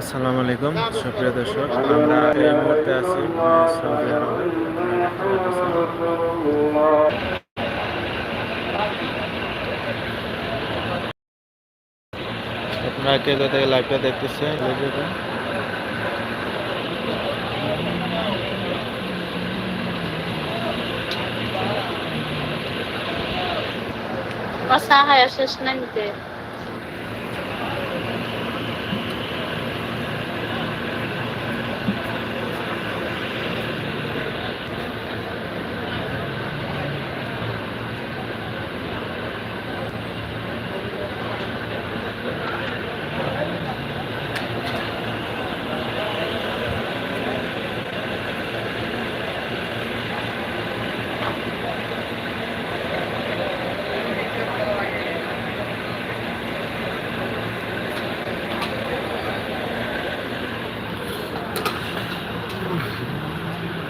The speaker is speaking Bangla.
আসসালামু আলাইকুম সুপ্রিয় দর্শক আমরা এই মুহূর্তে আছি আহ, সৌদি আরবে আপনারা কে কোথা থেকে লাইভটা দেখতেছেন? দেখবেন Masahay শেষ নাই নিতে